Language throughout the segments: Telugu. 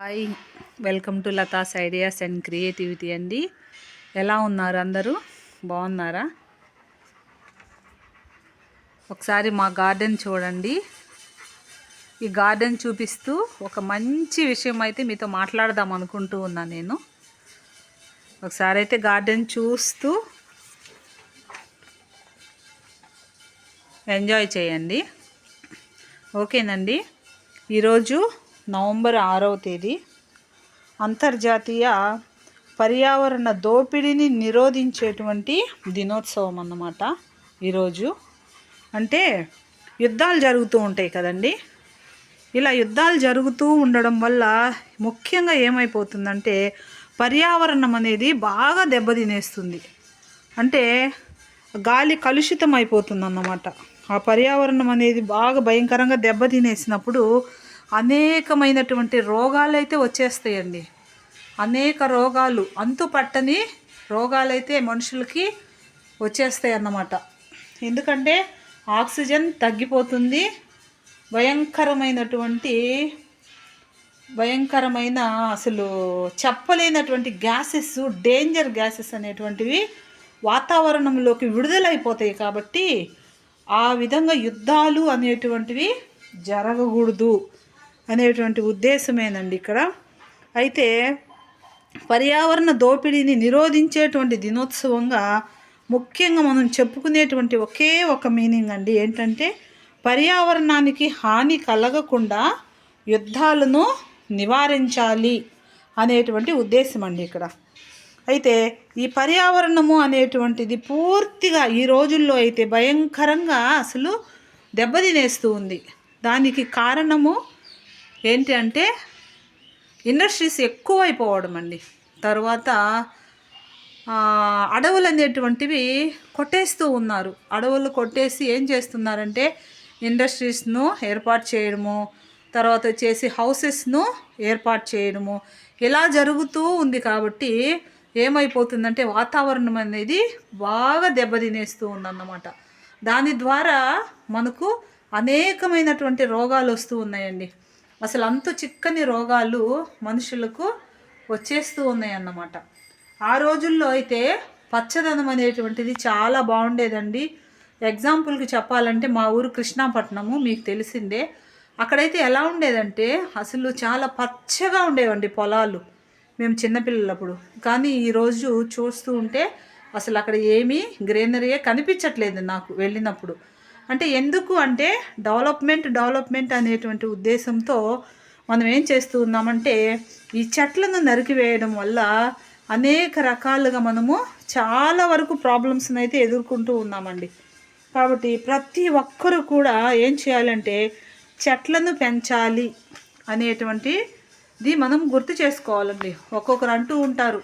Hi welcome to Latha's ideas and creativity అండి. ఎలా ఉన్నారు అందరూ? బాగున్నారా? ఒకసారి మా గార్డెన్ చూడండి. ఈ గార్డెన్ చూపిస్తూ ఒక మంచి విషయం అయితే మీతో మాట్లాడదాం అనుకుంటూ ఉన్నా నేను. ఒకసారి అయితే గార్డెన్ చూస్తూ ఎంజాయ్ చేయండి. ఓకేనండి. ఈరోజు నవంబర్ ఆరవ తేదీ. అంతర్జాతీయ పర్యావరణ దోపిడీని నిరోధించేటువంటి దినోత్సవం అన్నమాట ఈరోజు. అంటే యుద్ధాలు జరుగుతూ ఉంటాయి కదండి. ఇలా యుద్ధాలు జరుగుతూ ఉండడం వల్ల ముఖ్యంగా ఏమైపోతుందంటే పర్యావరణం అనేది బాగా దెబ్బతినేస్తుంది. అంటే గాలి కలుషితం అయిపోతుంది అన్నమాట ఆ పర్యావరణం అనేది బాగా భయంకరంగా దెబ్బతినేసినప్పుడు అనేకమైనటువంటి రోగాలు అయితే వచ్చేస్తాయండి. అనేక రోగాలు అంతు పట్టని రోగాలైతే మనుషులకి వచ్చేస్తాయి అన్నమాట ఎందుకంటే ఆక్సిజన్ తగ్గిపోతుంది. భయంకరమైనటువంటి భయంకరమైన అసలు చెప్పలేనటువంటి గ్యాసెస్ డేంజర్ గ్యాసెస్ అనేటువంటివి వాతావరణంలోకి విడుదలైపోతాయి కాబట్టి ఆ విధంగా యుద్ధాలు అనేటువంటివి జరగకూడదు. అనేటువంటి ఉద్దేశమేనండి ఇక్కడ. అయితే పర్యావరణ దోపిడీని నిరోధించేటువంటి దినోత్సవంగా ముఖ్యంగా మనం చెప్పుకునేటువంటి ఒకే ఒక మీనింగ్ అండి ఏంటంటే పర్యావరణానికి హాని కలగకుండా యుద్ధాలను నివారించాలి అనేటువంటి ఉద్దేశం అండి ఇక్కడ. అయితే ఈ పర్యావరణము అనేటువంటిది పూర్తిగా ఈ రోజుల్లో అయితే భయంకరంగా అసలు దెబ్బతినేస్తూ ఉంది. దానికి కారణము ఏంటి అంటే ఇండస్ట్రీస్ ఎక్కువ అయిపోవడం అండి తర్వాత అడవులు అనేటువంటివి కొట్టేస్తూ ఉన్నారు. అడవులు కొట్టేసి ఏం చేస్తున్నారంటే ఇండస్ట్రీస్ను ఏర్పాటు చేయడము తర్వాత వచ్చేసి హౌసెస్ను ఏర్పాటు చేయడము. ఇలా జరుగుతూ ఉంది కాబట్టి ఏమైపోతుందంటే వాతావరణం అనేది బాగా దెబ్బతినేస్తూ ఉందన్నమాట. దాని ద్వారా మనకు అనేకమైనటువంటి రోగాలు వస్తూ ఉన్నాయండి. అసలు అంత చిక్కని రోగాలు మనుషులకు వచ్చేస్తూ ఉన్నాయన్నమాట. ఆ రోజుల్లో అయితే పచ్చదనం అనేటువంటిది చాలా బాగుండేదండి. ఎగ్జాంపుల్కి చెప్పాలంటే మా ఊరు కృష్ణాపట్నము మీకు తెలిసిందే. అక్కడైతే ఎలా ఉండేదంటే అసలు చాలా పచ్చగా ఉండేవండి పొలాలు. మేము చిన్నపిల్లలప్పుడు. కానీ ఈరోజు చూస్తూ ఉంటే అసలు అక్కడ ఏమీ గ్రీనరీయే కనిపించట్లేదు నాకు వెళ్ళినప్పుడు. అంటే ఎందుకు అంటే డెవలప్మెంట్ డెవలప్మెంట్ అనేటువంటి ఉద్దేశంతో మనం ఏం చేస్తూ ఉన్నామంటే ఈ చెట్లను నరికివేయడం వల్ల అనేక రకాలుగా మనము చాలా వరకు ప్రాబ్లమ్స్ని అయితే ఎదుర్కొంటూ ఉన్నామండి. కాబట్టి ప్రతి ఒక్కరు కూడా ఏం చేయాలంటే చెట్లను పెంచాలి అనేటువంటిది మనం గుర్తు చేసుకోవాలండి. ఒక్కొక్కరు అంటూ ఉంటారు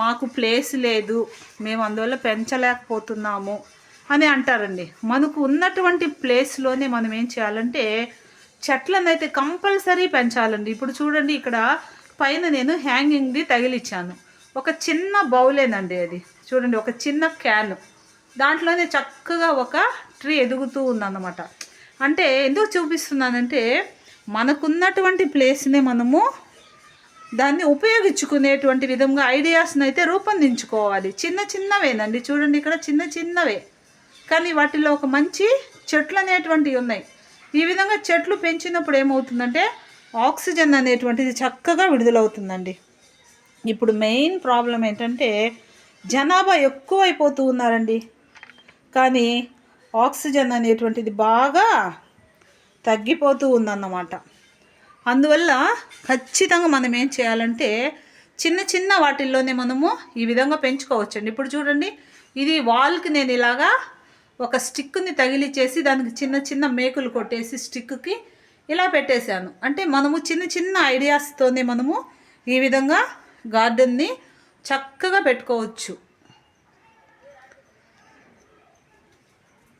మాకు ప్లేస్ లేదు మేము అందువల్ల పెంచలేకపోతున్నాము. అని అంటారండి. మనకు ఉన్నటువంటి ప్లేస్లోనే మనం ఏం చేయాలంటే చెట్లను అయితే కంపల్సరీ పెంచాలండి. ఇప్పుడు చూడండి ఇక్కడ పైన నేను హ్యాంగింగ్ది తగిలిచ్చాను. ఒక చిన్న బౌలేనండి అది. చూడండి ఒక చిన్న క్యాన్ దాంట్లోనే చక్కగా ఒక ట్రీ ఎదుగుతూ ఉందన్నమాట. అంటే ఎందుకు చూపిస్తున్నానంటే మనకున్నటువంటి ప్లేస్ని మనము దాన్ని ఉపయోగించుకునేటువంటి విధంగా ఐడియాస్ని అయితే రూపొందించుకోవాలి. చిన్న చిన్నవేనండి. చూడండి ఇక్కడ చిన్న చిన్నవే. కానీ వాటిలో ఒక మంచి చెట్లు అనేటువంటివి ఉన్నాయి. ఈ విధంగా చెట్లు పెంచినప్పుడు ఏమవుతుందంటే ఆక్సిజన్ అనేటువంటిది చక్కగా విడుదలవుతుందండి. ఇప్పుడు మెయిన్ ప్రాబ్లం ఏంటంటే జనాభా ఎక్కువైపోతూ ఉన్నారండి. కానీ ఆక్సిజన్ అనేటువంటిది బాగా తగ్గిపోతూ ఉందన్నమాట. అందువల్ల ఖచ్చితంగా మనం ఏం చేయాలంటే చిన్న చిన్న వాటిల్లోనే మనము ఈ విధంగా పెంచుకోవచ్చండి. ఇప్పుడు చూడండి ఇది వాల్కి నేను ఇలాగా ఒక స్టిక్ని తగిలిచ్చేసి దానికి చిన్న చిన్న మేకులు కొట్టేసి స్టిక్కి ఇలా పెట్టేశాను. అంటే మనము చిన్న చిన్న ఐడియాస్తోనే మనము ఈ విధంగా గార్డెన్ని చక్కగా పెట్టుకోవచ్చు.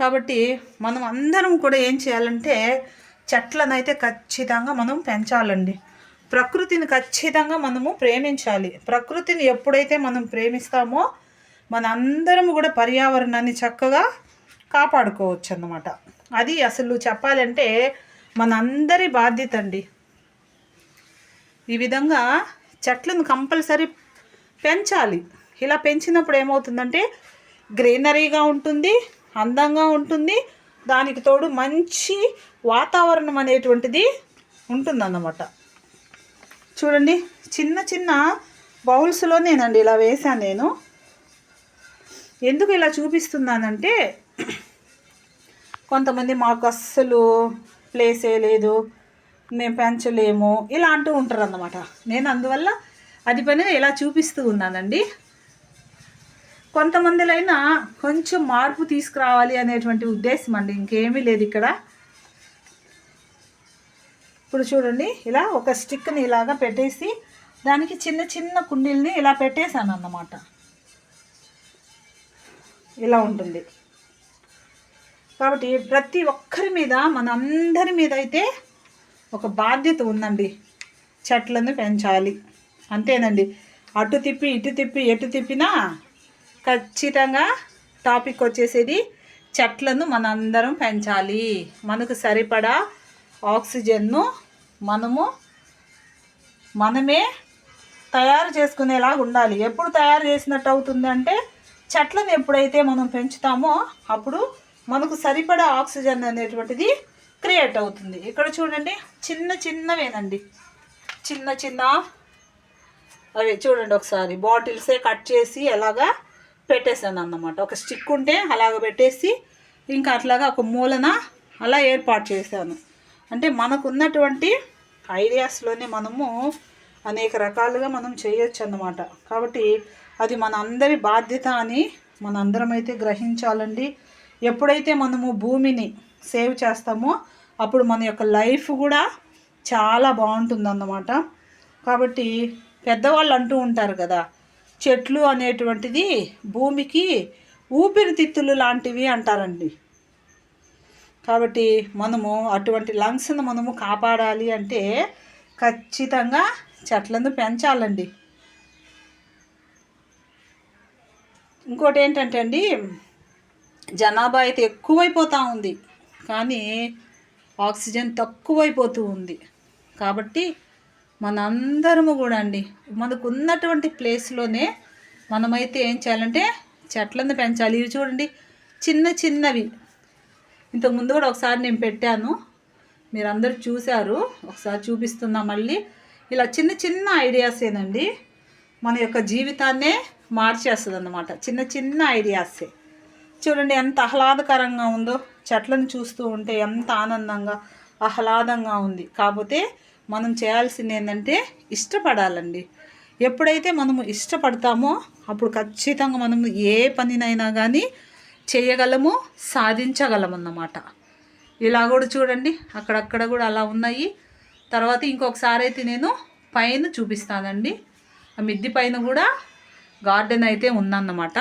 కాబట్టి మనం అందరం కూడా ఏం చేయాలంటే చెట్లను అయితే ఖచ్చితంగా మనం పెంచాలండి. ప్రకృతిని ఖచ్చితంగా మనము ప్రేమించాలి. ప్రకృతిని ఎప్పుడైతే మనం ప్రేమిస్తామో మన అందరం కూడా పర్యావరణాన్ని చక్కగా కాపాడుకోవచ్చు అన్నమాట అది అసలు చెప్పాలంటే మనందరి బాధ్యత అండి. ఈ విధంగా చెట్లను కంపల్సరీ పెంచాలి. ఇలా పెంచినప్పుడు ఏమవుతుందంటే గ్రీనరీగా ఉంటుంది అందంగా ఉంటుంది దానికి తోడు మంచి వాతావరణం అనేటువంటిది ఉంటుందన్నమాట. చూడండి చిన్న చిన్న బౌల్స్లోనేనండి ఇలా వేశాను నేను. ఎందుకు ఇలా చూపిస్తున్నానంటే కొంతమంది మాకు అస్సలు ప్లేసే లేదు మేము పెంచలేము ఇలా అంటూ ఉంటారు అన్నమాట నేను అందువల్ల అది పని ఇలా చూపిస్తూ ఉన్నానండి. కొంతమందిలైనా కొంచెం మార్పు తీసుకురావాలి అనేటువంటి ఉద్దేశం అండి ఇంకేమీ లేదు ఇక్కడ. ఇప్పుడు చూడండి ఇలా ఒక స్టిక్ని ఇలాగా పెట్టేసి దానికి చిన్న చిన్న కుండీల్ని ఇలా పెట్టేశాను అన్నమాట ఇలా ఉంటుంది. కాబట్టి ప్రతి ఒక్కరి మీద మన అందరి మీద అయితే ఒక బాధ్యత ఉందండి. చెట్లను పెంచాలి. అంతేనండి. అటు తిప్పి ఇటు తిప్పి ఎటు తిప్పినా ఖచ్చితంగా టాపిక్ వచ్చేసేది చెట్లను మనందరం పెంచాలి. మనకు సరిపడా ఆక్సిజన్ను మనము మనమే తయారు చేసుకునేలాగా ఉండాలి. ఎప్పుడు తయారు చేసినట్టు అవుతుందంటే చెట్లను ఎప్పుడైతే మనం పెంచుతామో అప్పుడు మనకు సరిపడా ఆక్సిజన్ అనేటువంటిది క్రియేట్ అవుతుంది. ఇక్కడ చూడండి చిన్న చిన్నవేనండి. చిన్న చిన్న అవి చూడండి ఒకసారి బాటిల్సే కట్ చేసి ఎలాగా పెట్టేశాను అన్నమాట ఒక స్టిక్ ఉంటే అలాగ పెట్టేసి ఇంకా అట్లాగా ఒక మూలన అలా ఏర్పాటు చేశాను. అంటే మనకు ఉన్నటువంటి ఐడియాస్లోనే మనము అనేక రకాలుగా మనం చేయొచ్చు అన్నమాట కాబట్టి అది మన అందరి బాధ్యత అని మన అందరం అయితే గ్రహించాలండి. ఎప్పుడైతే మనము భూమిని సేవ్ చేస్తామో అప్పుడు మన యొక్క లైఫ్ కూడా చాలా బాగుంటుందన్నమాట. కాబట్టి పెద్దవాళ్ళు అంటూ ఉంటారు కదా చెట్లు అనేటువంటిది భూమికి ఊపిరితిత్తులు లాంటివి అంటారండి. కాబట్టి మనము అటువంటి లంగ్స్ను మనము కాపాడాలి అంటే ఖచ్చితంగా చెట్లను పెంచాలండి. ఇంకోటి ఏంటంటే అండి జనాభా అయితే ఎక్కువైపోతూ ఉంది. కానీ ఆక్సిజన్ తక్కువైపోతూ ఉంది. కాబట్టి మనందరము కూడా అండి మనకు ఉన్నటువంటి ప్లేస్లోనే మనమైతే ఏం చేయాలంటే చెట్లను పెంచాలి. ఇవి చూడండి చిన్న చిన్నవి. ఇంతకుముందు కూడా ఒకసారి నేను పెట్టాను. మీరందరూ చూశారు. ఒకసారి చూపిస్తున్నా మళ్ళీ. ఇలా చిన్న చిన్న ఐడియాసేనండి మన యొక్క జీవితాన్నే మార్చేస్తుంది అన్నమాట చిన్న చిన్న ఐడియాసే. చూడండి ఎంత ఆహ్లాదకరంగా ఉందో. చెట్లను చూస్తూ ఉంటే ఎంత ఆనందంగా ఆహ్లాదంగా ఉంది. కాకపోతే మనం చేయాల్సింది ఏంటంటే ఇష్టపడాలండి. ఎప్పుడైతే మనము ఇష్టపడతామో అప్పుడు ఖచ్చితంగా మనం ఏ పనినైనా కానీ చేయగలము సాధించగలమన్నమాట. ఇలా కూడా చూడండి అక్కడక్కడ కూడా అలా ఉన్నాయి. తర్వాత ఇంకొకసారి అయితే నేను పైన చూపిస్తానండి. ఆ మిద్ది పైన కూడా గార్డెన్ అయితే ఉందన్నమాట.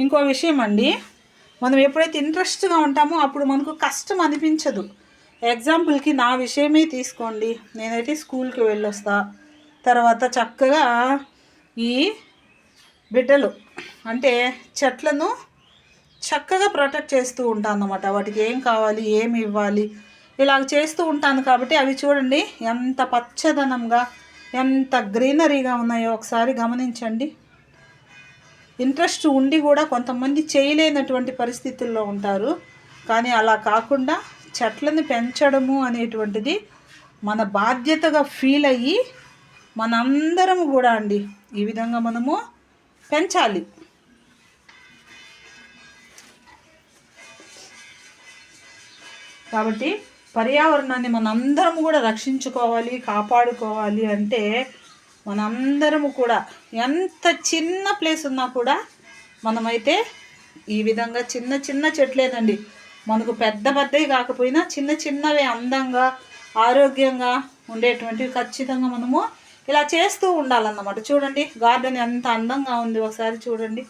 ఇంకో విషయం అండి మనం ఎప్పుడైతే ఇంట్రెస్ట్గా ఉంటామో అప్పుడు మనకు కష్టం అనిపించదు. ఎగ్జాంపుల్కి నా విషయమే తీసుకోండి. నేనైతే స్కూల్కి వెళ్ళొస్తా. తర్వాత చక్కగా ఈ బిడ్డలు అంటే చెట్లను చక్కగా ప్రొటెక్ట్ చేస్తూ ఉంటాను అన్నమాట వాటికి ఏం కావాలి ఏమి ఇవ్వాలి. ఇలాగ చేస్తూ ఉంటాను కాబట్టి అవి చూడండి ఎంత పచ్చదనంగా ఎంత గ్రీనరీగా ఉన్నాయో ఒకసారి గమనించండి. ఇంట్రెస్ట్ ఉండి కూడా కొంతమంది చేయలేనటువంటి పరిస్థితుల్లో ఉంటారు. కానీ అలా కాకుండా చెట్లను పెంచడము అనేటువంటిది మన బాధ్యతగా ఫీల్ అయ్యి మనందరము కూడా అండి ఈ విధంగా మనము పెంచాలి. కాబట్టి పర్యావరణాన్ని మనందరం కూడా రక్షించుకోవాలి కాపాడుకోవాలి అంటే మనందరము కూడా ఎంత చిన్న ప్లేస్ ఉన్నా కూడా మనమైతే ఈ విధంగా చిన్న చిన్న చెట్లేనండి. మనకు పెద్ద పెద్దవి కాకపోయినా చిన్న చిన్నవి అందంగా ఆరోగ్యంగా ఉండేటువంటివి ఖచ్చితంగా మనము ఇలా చేస్తూ ఉండాలన్నమాట. చూడండి గార్డెన్ ఎంత అందంగా ఉంది ఒకసారి చూడండి.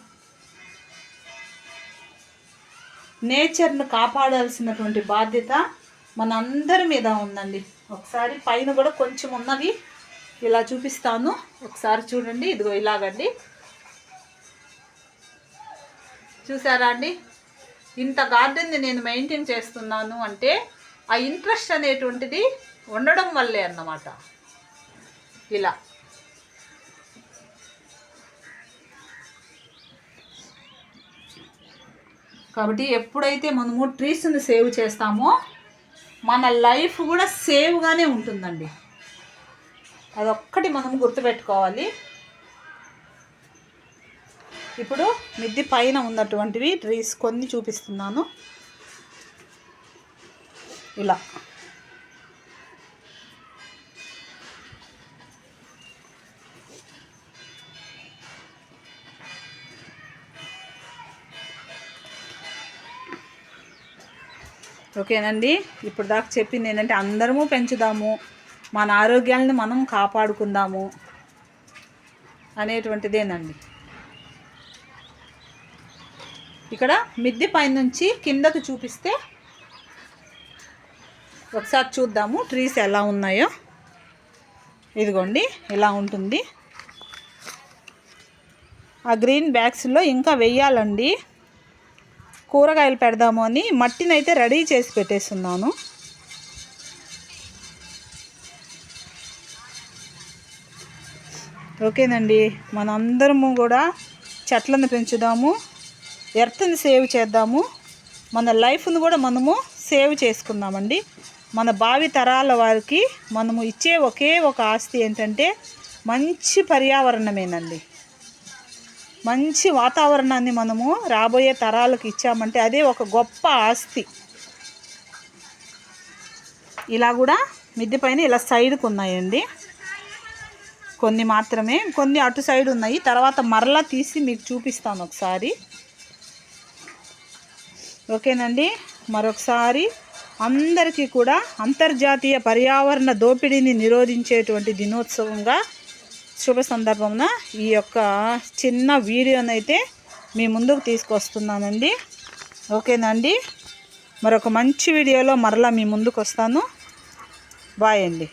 నేచర్ను కాపాడాల్సినటువంటి బాధ్యత మన అందరి మీద ఉందండి. ఒకసారి పైన కూడా కొంచెం ఉన్నవి ఇలా చూపిస్తాను. ఒకసారి చూడండి ఇదిగో ఇలాగండి. చూసారా అండి? ఇంత గార్డెన్ని నేను మెయింటైన్ చేస్తున్నాను అంటే ఆ ఇంట్రెస్ట్ అనేటువంటిది ఉండడం వల్లే అన్నమాట. ఇలా. కాబట్టి ఎప్పుడైతే మనము ట్రీస్ని సేవ్ చేస్తామో మన లైఫ్ కూడా సేవ్గానే ఉంటుందండి. అదొక్కటి మనం గుర్తుపెట్టుకోవాలి. ఇప్పుడు మిద్ది పైన ఉన్నటువంటివి ట్రీస్ కొన్ని చూపిస్తున్నాను. ఇలా. ఓకేనండి. ఇప్పుడు దాకా చెప్పింది ఏంటంటే అందరము పెంచుదాము. మన ఆరోగ్యాలను మనం కాపాడుకుందాము అనేటువంటిదేనండి. ఇక్కడ మిద్దె పైనుంచి కిందకు చూపిస్తే ఒకసారి చూద్దాము ట్రీస్ ఎలా ఉన్నాయో. ఇదిగోండి ఇలా ఉంటుంది. ఆ గ్రీన్ బ్యాగ్స్లో ఇంకా వెయ్యాలండి. కూరగాయలు పెడదాము అని మట్టినైతే రెడీ చేసి పెట్టేస్తున్నాను. ఓకేనండి. మనందరము కూడా చెట్లను పెంచుదాము. ఎర్త్ని సేవ్ చేద్దాము. మన లైఫ్ను కూడా మనము సేవ్ చేసుకుందామండి. మన భావి తరాల వారికి మనము ఇచ్చే ఒకే ఒక ఆస్తి ఏంటంటే మంచి పర్యావరణమేనండి. మంచి వాతావరణాన్ని మనము రాబోయే తరాలకు ఇచ్చామంటే అదే ఒక గొప్ప ఆస్తి. ఇలా కూడా మిద్దె పైన ఇలా సైడ్కి ఉన్నాయండి. కొన్ని మాత్రమే కొన్ని అటు సైడ్ ఉన్నాయి. తర్వాత మరలా తీసి మీకు చూపిస్తాను ఒకసారి. ఓకేనండి? మరొకసారి అందరికీ కూడా అంతర్జాతీయ పర్యావరణ దోపిడీని నిరోధించేటువంటి దినోత్సవంగా శుభ సందర్భమున ఈ యొక్క చిన్న వీడియోనైతే మీ ముందుకు తీసుకొస్తున్నానండి. ఓకేనండి? మరొక మంచి వీడియోలో మరలా మీ ముందుకు వస్తాను. బాయ్ అండి.